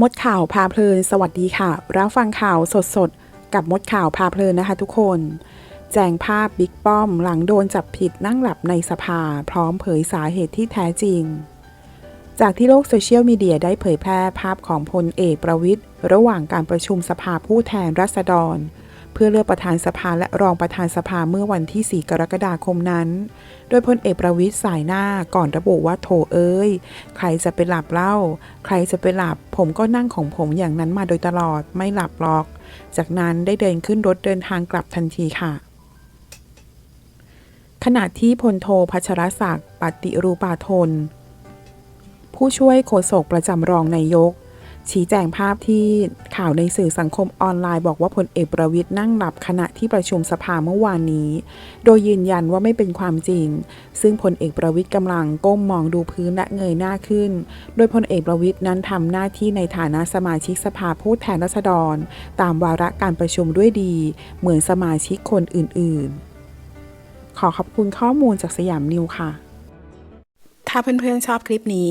มดข่าวพาเพลิน สวัสดีค่ะ รับฟังข่าวสดๆกับมดข่าวพาเพลินนะคะทุกคน แจงภาพบิ๊กป้อมหลังโดนจับผิดนั่งหลับในสภา พร้อมเผยสาเหตุที่แท้จริง จากที่โลกโซเชียลมีเดียได้เผยแพร่ภาพของพลเอกประวิทย์ระหว่างการประชุมสภาผู้แทนราษฎร เพื่อเลือกประธานสภาและรองประธานสภาเมื่อวันที่ 4 กรกฎาคมนั้น โดยพลเอกประวิทย์สายหน้าก่อนระบุว่าโถเอ้ย ใครจะไปหลับเล่า ใครจะไปหลับ ผมก็นั่งของผมอย่างนั้นมาโดยตลอดไม่หลับหรอก จากนั้นได้เดินขึ้นรถเดินทางกลับทันทีค่ะขณะที่พลโทพัชรศักดิ์ปฏิรูปาทน ผู้ช่วยโฆษกประจำรองนายก ชี้แจงภาพที่ข่าวในสื่อสังคมออนไลน์บอกว่าพลเอกประวิทย์นั่งหลับขณะที่ประชุมสภาเมื่อวานนี้ โดยยืนยันว่าไม่เป็นความจริง ซึ่งพลเอกประวิทย์กำลังก้มมองดูพื้นและเงยหน้าขึ้น โดยพลเอกประวิทย์นั้นทำหน้าที่ในฐานะสมาชิกสภาผู้แทนราษฎร ตามวาระการประชุมด้วยดี เหมือนสมาชิกคนอื่น ๆ ขอขอบคุณข้อมูลจากสยามนิวค่ะ ถ้าเพื่อนๆชอบคลิปนี้